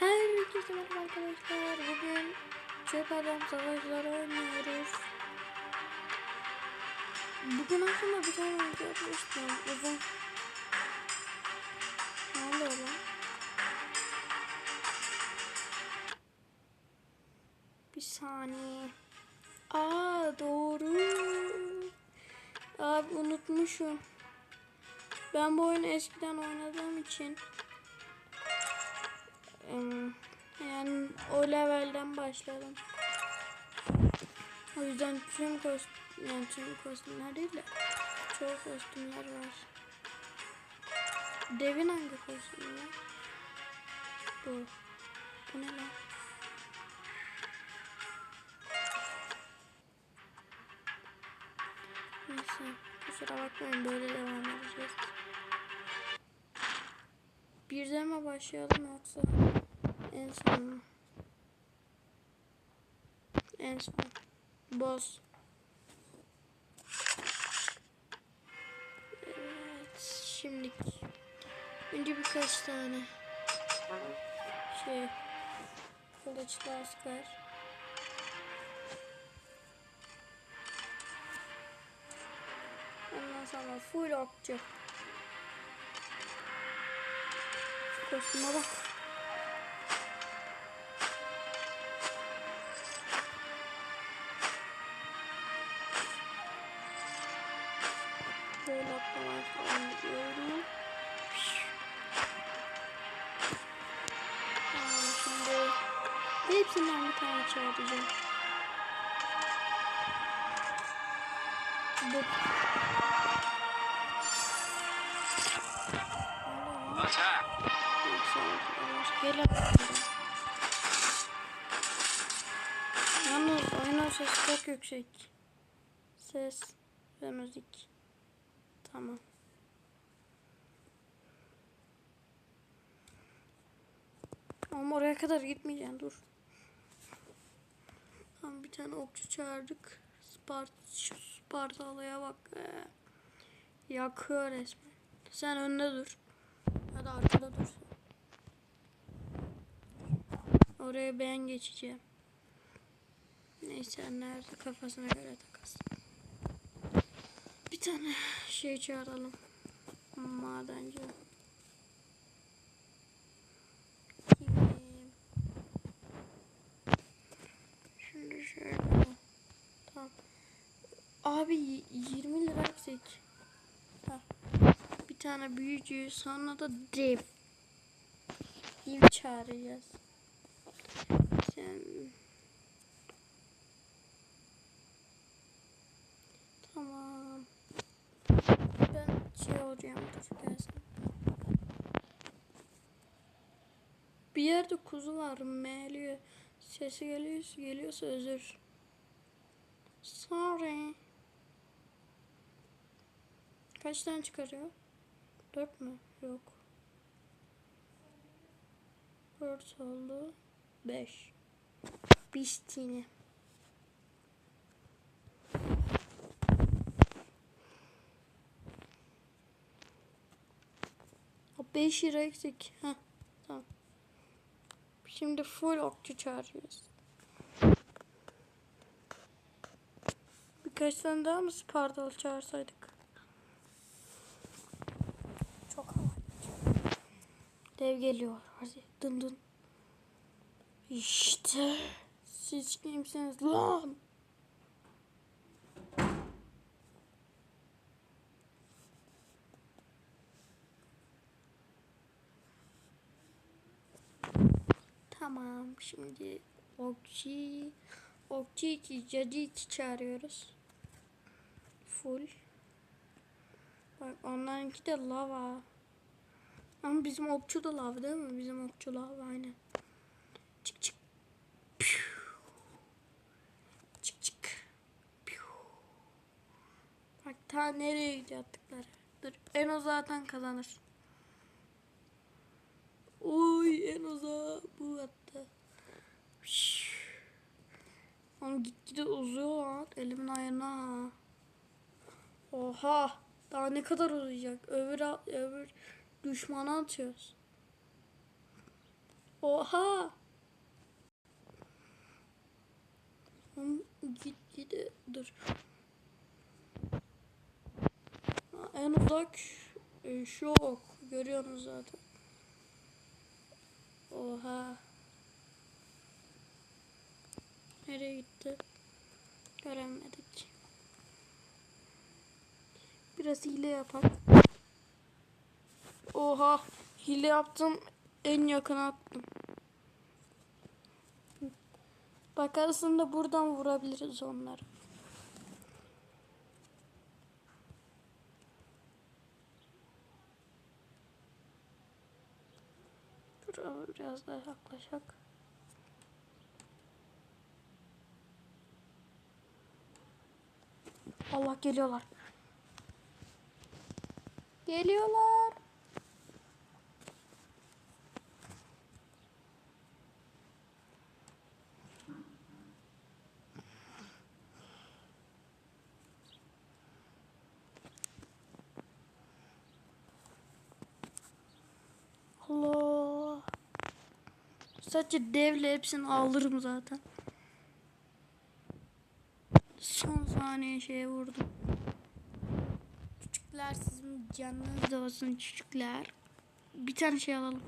Herkese merhaba arkadaşlar. Bugün çöp adam savaşları oynuyoruz. Bugün aslında bir tane video yapmıştım. Uzun. Ne oluyor lan? Bir saniye. Aa doğru. Abi unutmuşum. Ben bu oyunu eskiden oynadığım için yani o levelden başladım. O yüzden tüm kostüm, yani tüm kostümler değil de çoğu kostümler var. Devin hangi kostümü var? Bu. Bu ne lan? Neyse kusura bakmayın böyle devam edeceğiz. Birden mi başlayalım yoksa en son? En son. Boss. Evet, şimdi önce birkaç tane şey kılıçlı asker. Ondan sonra full okçu. Kostüme bak. Hepsinden bir tane çağıracağım. Bu. Allah. Attack! Gel Yalnız oyunun sesi çok yüksek. Ses ve müzik. Tamam. Ama oraya kadar gitmeyeceğim dur. Bir tane okçu çağırdık. Spart Spartalı'ya bak. Ee, yakıyor resmen. Sen önde dur. Ya da arkada dursun. Oraya ben geçeceğim. Neyse nerede kafasına göre takasın. Bir tane şey çağıralım. Madenci. Kim? Şimdi şöyle. Tamam. Abi y- 20 lira eksik. Ha. Bir tane büyücü sonra da dev. Dev çağıracağız. Sen... Tamam. Ben şey olacağım. Bir yerde kuzu var meğliyor. Sesi geliyor, geliyorsa özür. Sorry. Kaç tane çıkarıyor? Dört mü? Yok. Dört oldu. Beş. Bistini. O 5 lira eksik. Heh, tamam. Şimdi full okçu çağırıyoruz. Birkaç tane daha mı Spartalı çağırsaydık? Çok havalı. Dev geliyor. Hadi dın dın. İşte siz kimsiniz lan? Tamam şimdi Okçi Okçi 2 Cadı 2 çağırıyoruz. Full. Bak onlarınki de lava. Ama bizim okçu da lava değil mi? Bizim okçu lava aynen. Çık çık. Piu. Çık çık. Piu. Bak ta nereye gidiyor attıkları. Dur en o zaten kazanır. Oy en uzağa bu attı. Oğlum gitgide uzuyor lan. Elimin ayağına. Oha. Daha ne kadar uzayacak? Öbür, öbür düşmana atıyoruz. Oha. Git gide dur. En uzak e, şu ok. Görüyorsunuz zaten. Oha. Nereye gitti? Göremedik. Biraz hile yapak. Oha. Hile yaptım. En yakına attım. Bak aslında buradan vurabiliriz onları. Biraz daha yaklaşak. Allah geliyorlar. Geliyorlar. Allah. Sadece devle hepsini alırım zaten. Son saniye şeye vurdum. Küçükler sizin canınız da olsun küçükler. Bir tane şey alalım.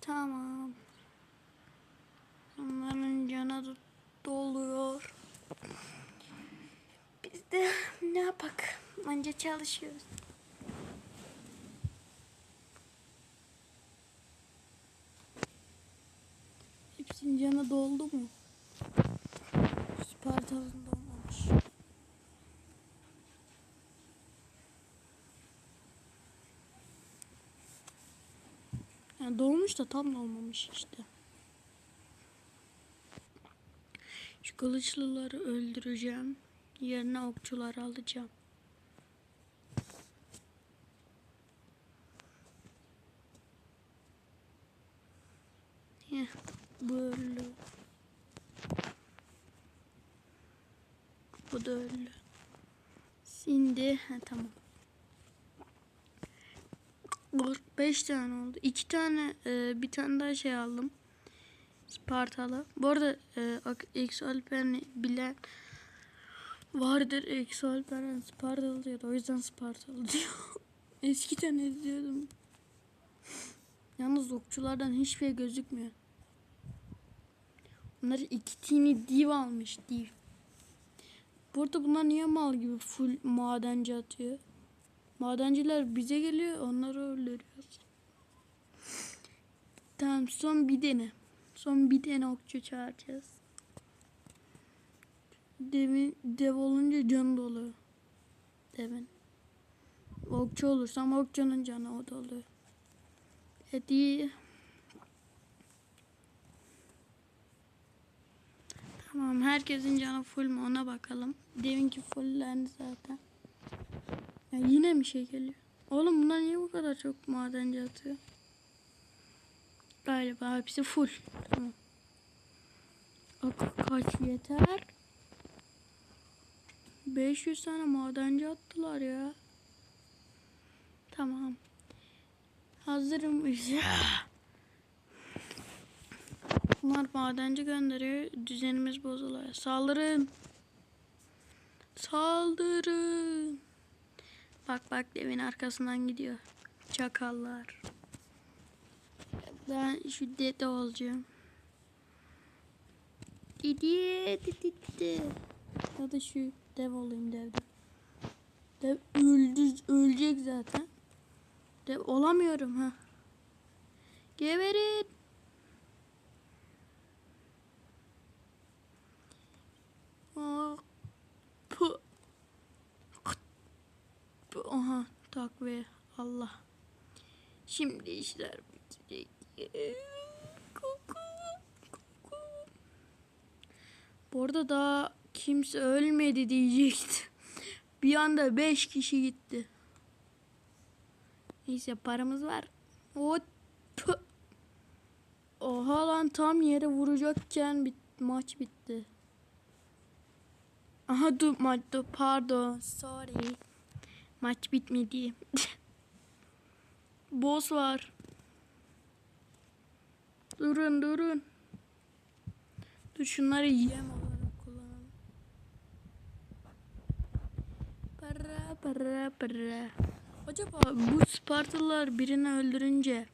Tamam. Onların canı doluyor. Biz de ne yapak? Anca çalışıyoruz. Hepsinin canı doldu mu? Spartalı'nın dolmamış. Yani dolmuş da tam dolmamış işte. Şu kılıçlıları öldüreceğim. Yerine okçuları alacağım. Heh, böyle. Bu da öyle. Şimdi ha, tamam. Dur, beş tane oldu. İki tane e, bir tane daha şey aldım. Spartalı. Bu arada e, Exalpen'i bilen vardır. Exalpen Spartalı diyordu. O yüzden Spartalı diyor. Eskiden izliyordum. Yalnız okçulardan hiçbir şey gözükmüyor. Bunlar iki tane div almış div. Burada bunlar niye mal gibi full madenci atıyor? Madenciler bize geliyor onları öldürüyoruz. Tamam son bir tane. Son bir tane okçu çağıracağız. Devin, dev olunca canı doluyor. Devin. Okçu olursam okçunun canı o doluyor. Hadi. Tamam herkesin canı full mü ona bakalım. Deminki fulllendi zaten. Ya yine mi şey geliyor? Oğlum bunlar niye bu kadar çok madenci atıyor? Galiba hepsi full. Tamam. Ak kaç yeter? 500 tane madenci attılar ya. Tamam. Hazırım. Bunlar madenci gönderiyor. Düzenimiz bozuluyor. Saldırın. Saldırın. Bak bak devin arkasından gidiyor. Çakallar. Ben şu dede olacağım. Didi didi didi. Ya da şu dev olayım devde. Dev öldü, ölecek zaten. Dev olamıyorum ha. Geberin. Aa, pu. Pu- Aha takviye Allah. Şimdi işler bitecek. Koku. Bu arada daha kimse ölmedi diyecekti. Bir anda 5 kişi gitti. Neyse paramız var. Pu- Oha lan tam yere vuracakken bit maç bitti. Aha dur maç dur pardon sorry. Maç bitmedi. Boss var. Durun durun. Dur şunları yem olarak kullanalım. Para para para. Acaba bu Spartalılar birini öldürünce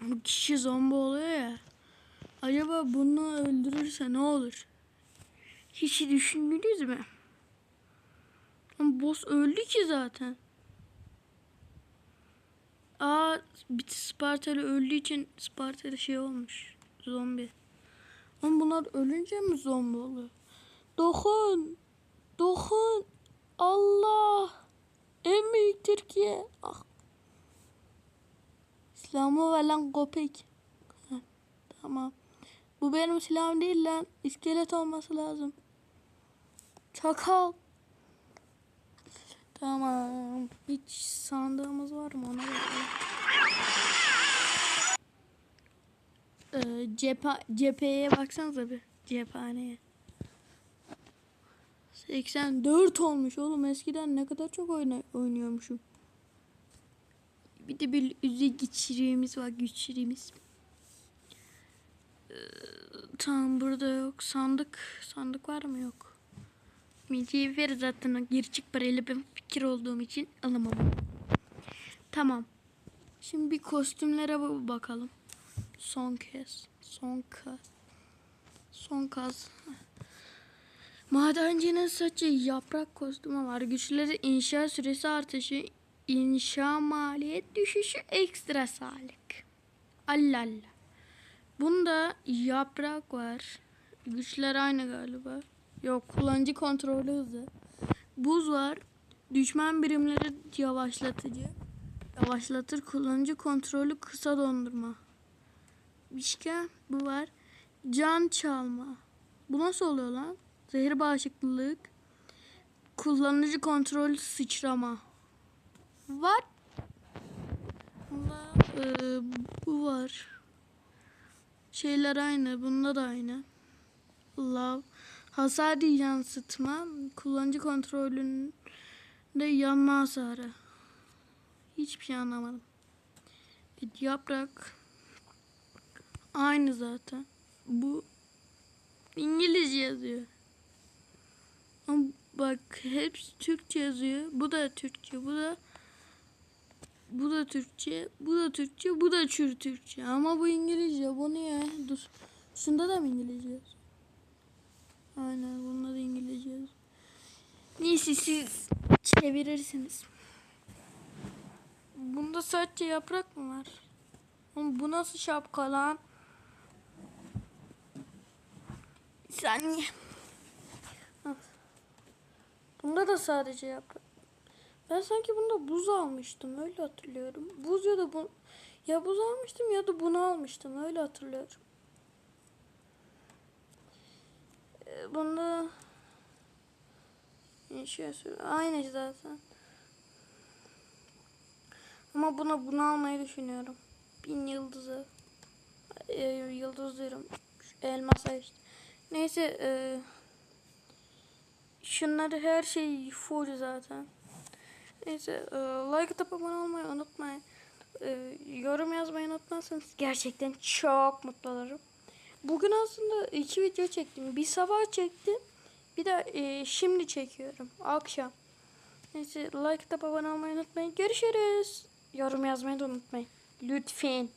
bu kişi zombi oluyor ya. Acaba bunu öldürürse ne olur? Hiç düşündünüz mü? Ama boss öldü ki zaten. Aa Spartalı öldüğü için Spartalı şey olmuş. Zombi. Ama bunlar ölünce mi zombi oluyor? Dokun. Dokun. Allah. En büyük Türkiye. Ah. Silahımı ver lan köpek. Tamam. Bu benim silahım değil lan. İskelet olması lazım. Çakal. Tamam. Hiç sandığımız var mı ona bakalım. Ee, cepha cepheye baksanıza bir. Cephaneye. 84 olmuş oğlum. Eskiden ne kadar çok oyna oynuyormuşum. Bir de bir üzü güçlüğümüz var. Güçlüğümüz. Ee, tamam burada yok. Sandık. Sandık var mı? Yok. Mücevher zaten gerçek parayla ben fikir olduğum için alamadım. Tamam. Şimdi bir kostümlere ba- bakalım. Son kez. Son kez. Son kez. Madencinin saçı yaprak kostümü var. Güçleri inşa süresi artışı, inşa maliyet düşüşü, ekstra sağlık. Allah Allah. Bunda yaprak var. Güçler aynı galiba. Yok kullanıcı kontrolü hızı. Buz var. Düşman birimleri yavaşlatıcı. Yavaşlatır kullanıcı kontrolü kısa dondurma. Başka bu var. Can çalma. Bu nasıl oluyor lan? Zehir bağışıklılık. Kullanıcı kontrolü sıçrama. Var. Bunda e, bu var. Şeyler aynı. Bunda da aynı. Love. Hasar yansıtma. Kullanıcı kontrolünde yanma hasarı. Hiçbir şey anlamadım. Bir yaprak. Aynı zaten. Bu İngilizce yazıyor. Ama bak hepsi Türkçe yazıyor. Bu da Türkçe. Bu da bu da Türkçe. Bu da Türkçe. Bu da Çür Türkçe. Ama bu İngilizce. Bu niye? Dur. Şunda da mı İngilizce yazıyor? Aynen. Bunda da İngilizce yazıyor. Neyse siz çevirirsiniz. Bunda sadece yaprak mı var? Oğlum bu nasıl şapka lan? Bir saniye. Bunda da sadece yaprak. Ben sanki bunda buz almıştım. Öyle hatırlıyorum. Buz ya da bu... Ya buz almıştım ya da bunu almıştım. Öyle hatırlıyorum. Ee, Bunda... Şey Aynı zaten. Ama buna bunu almayı düşünüyorum. Bin yıldızı. Ee, yıldız diyorum. Elmasa işte. Neyse. E, şunları her şey full zaten. Neyse. E, like atıp abone olmayı unutmayın. E, yorum yazmayı unutmazsanız gerçekten çok mutlu olurum. Bugün aslında iki video çektim. Bir sabah çektim. Bir de e, şimdi çekiyorum. Akşam. Neyse like atıp abone olmayı unutmayın. Görüşürüz. Yorum yazmayı da unutmayın. Lütfen.